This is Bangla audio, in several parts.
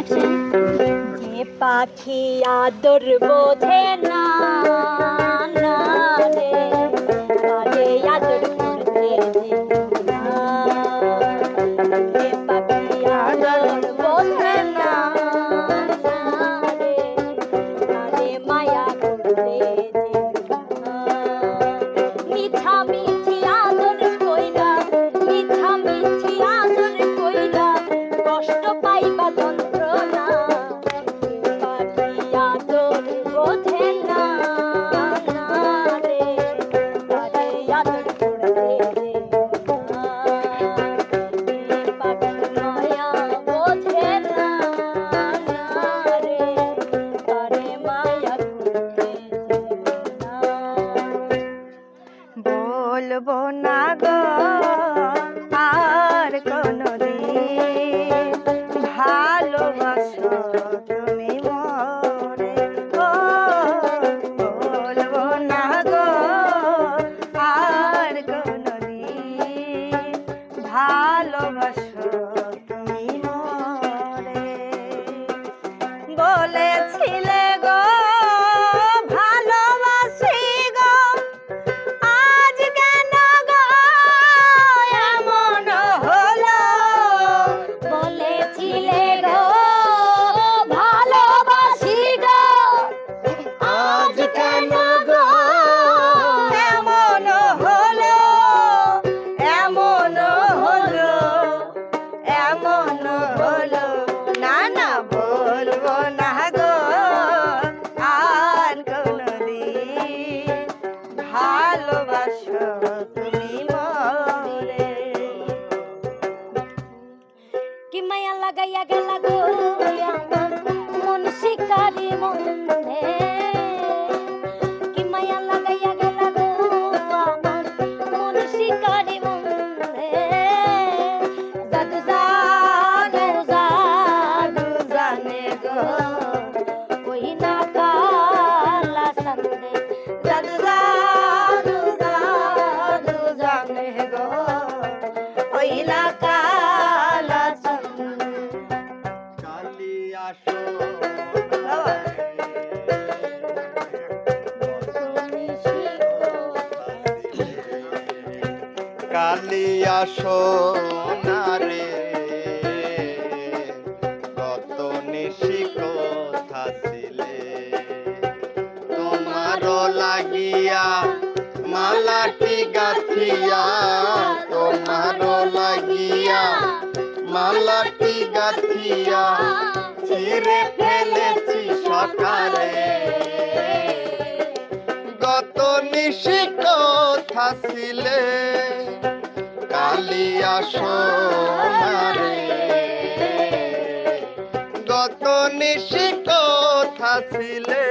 আসে যে পাখি আদর বোঝে না কালিয়া সোনারে কত নিশি কথা ছিলে তোমার লাগিয়া মালাটি গাথিয়া তোমার লাগিয়া মালাটি গাথিয়া ফেলেছি সকালে। গত নিশি কথা ছিলে কালিয়া সোনারে গত নিশি কথা ছিলে,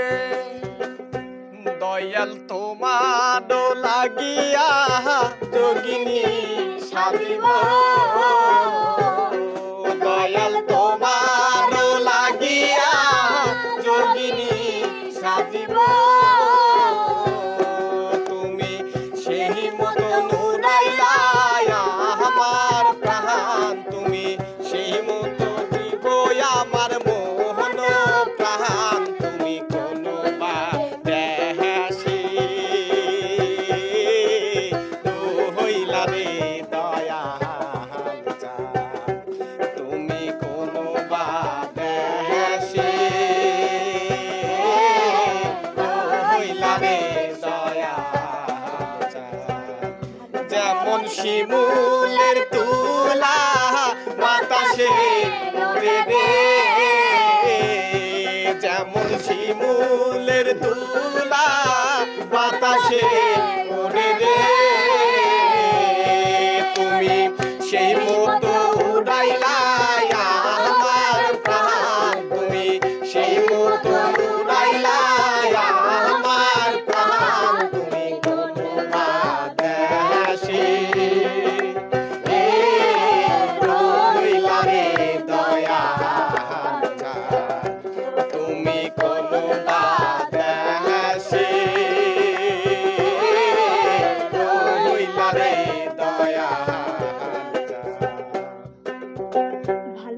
দয়াল তোমার লাগিয়া যোগিনী সাজিব দয়াল তো সাজিবো শিমুলের তুলা বাতাসে রে যেমন শিমুলের তুলা বাতাসে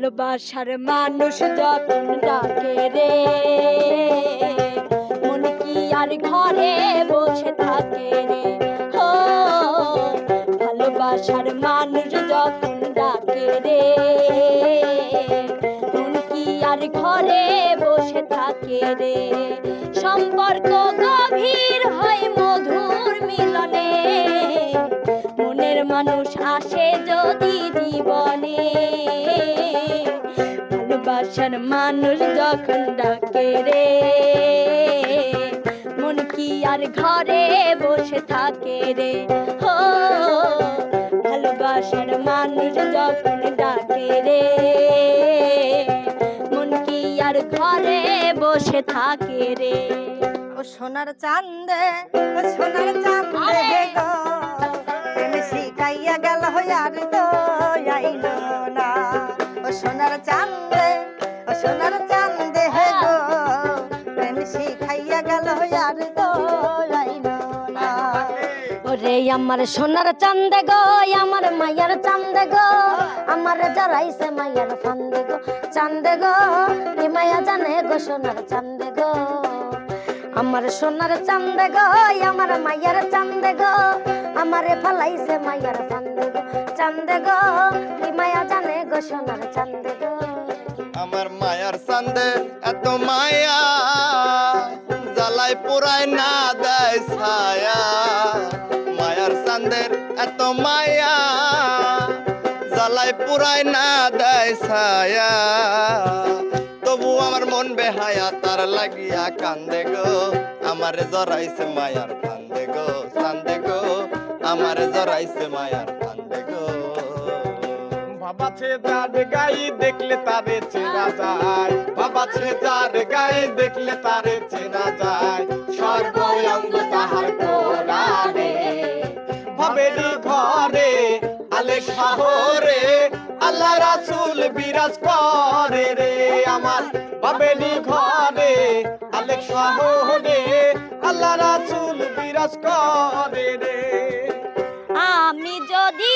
ভালোবাসার মানুষ যখন ডাকে রে। মন কি আর ঘরে বসে থাকে রে? হো, ভালোবাসার মানুষ যখন ডাকে রে। মন কি আর ঘরে বসে থাকে রে? সম্পর্ক গভীর হয় মধুর মিলনে। মনের মানুষ আসে যদি জীবনে। ভালোবাসার মানুষ যখন ডাকে রে, মন কি আর ঘরে বসে থাকে রে? হো, ভালোবাসার মানুষ যখন ডাকে রে, মন কি আর ঘরে বসে থাকে রে? ও সোনার চান্দে ও সোনার চান্দে গো শিখাইয়া গেল আর তো আইল না সোনার চান্দে ও সোনার চান্দে হে গো, প্রেম শিখাইয়া গেল আর ওরে আমার সোনার চান্দে গো, আমার মায়ের চান্দে গো, আমার জরাইছে মায়ের ফান্দে গো চান্দে গো, এ মায়া জানে গো সোনার চান্দে গো। আমার সোনার চান্দে গো, আমার মায়ের চান্দে গো, আমারে ফালাইছে মায়ের ফান্দে চান্দে গো এ মায়া জানে গো সোনার চান্দে গো? আমার মায়ার সান্দে এত মায়া জ্বালাই পোড়ায় না দেয় ছায়া। মায়ার সান্দের এত মায়া জ্বালাই পোড়ায় না দেয় ছায়া। তবু আমার মন বেহায়া, তার লাগিয়া কান্দে গো। আমারে জরাইছে মায়ার কান্দে গো কান্দে গো। আমারে জরাইছে মায়ার বাবা যার গায়ে দেখলে তারে চেনা যায়। বাবা যার গায়ে দেখলে তারে চেনা যায়। সর্বঙ্গ তাহার কোরআনে ভাবেরি ঘরে, আলে শহরে, আল্লাহ রাসূল বিরাজ করে রে আমার। ভাবেরি ঘরে, আলে শহরে, আল্লাহ রাসূল বিরাজ করে রে। আমি যদি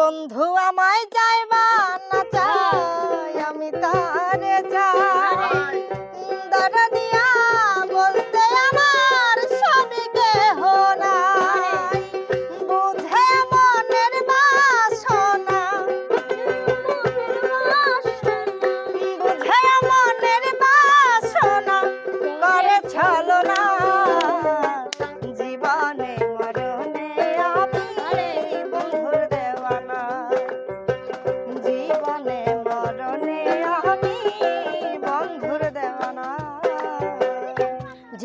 বন্ধু আমায় যাইবা না?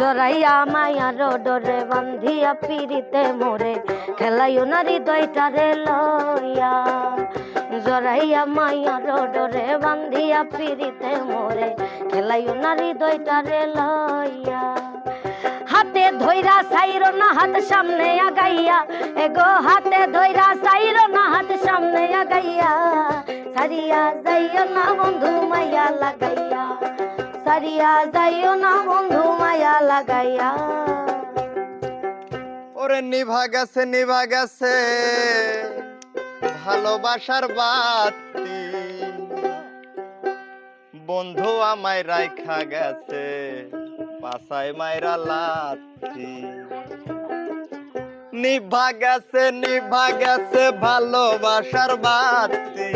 জরাইয়া মায়া রোডরে বান্ধিয়া পিরিতে মোরে, খেলাইও না হৃদয়টারে লইয়া। জরাইয়া মাইয়া রোডরে বান্ধিয়া পিরিতে মোরে, খেলাইও না হৃদয়টারে লইয়া। হাতে ধইরা সাইরো না হাত সামনে আগাইয়া, এগো হাতে ধইরা সাইরো না হাত সামনে আগাইয়া। সারিয়া যাইও না বন্ধু মাইয়া লাগাইয়া। যাইও না, বন্ধু মায়া লাগাইয়া। ওরে গেছে, নিভা ভালোবাসার বাতি। বন্ধু আমায় রাইখা গেছে পাশায় মাইরা লাথি। নিভা গেছে নিভা গেছে, ভালোবাসার বাতি।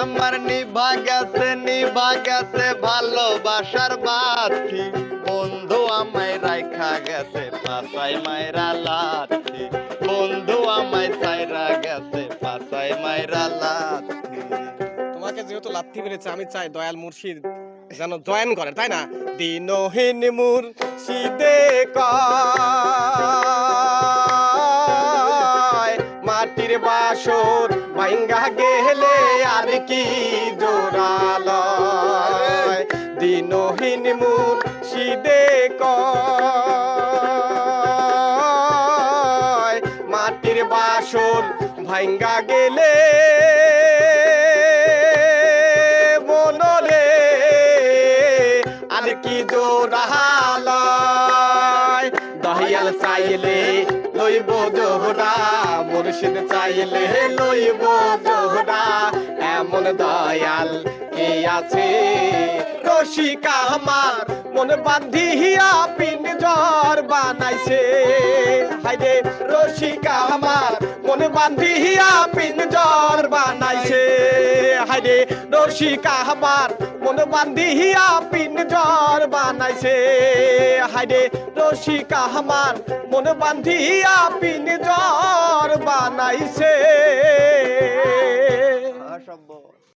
আমার নিভা গেছে নিভা গেছে, ভালোবাসার বাতি। বন্ধু আমায় রাইখা গেছে পাশাই মায়েরা লাথি বন্ধু আমায় সাইরা গেছে পাশাই মায়েরা লাথি তোমাকে যেহেতু লাথি মেরেছে, আমি চাই দয়াল মুর্শিদ যেন জয়েন করে, তাই না? দিনহীন মুর্শিদে কয়। মাটির বাসর ভাঙ্গা গেলে আর কি জোরালয়? দিনহীন মুর্শিদে কয়, মাটির বাসর ভাঙ্গা গেলে মনরে আর কি দহিয়াল চাইলে লইব জোহরা মুর্শিদ চাইলে লইব জোহরা এমন দয়াল কে আছে। রসিকা আমার মন বান্ধিয়া পিন জ্বর বানাইছে। হাইরে রসিকা আমার বান্ধিয়া পিন জ্বর বানাইছে। হাইরে রসিকা আমার বান্ধিয়া পিন জ্বর বানাইছে। হাইরে রসিকা আমার মন বান্ধিয়া পিন জ্বর বানাইছে।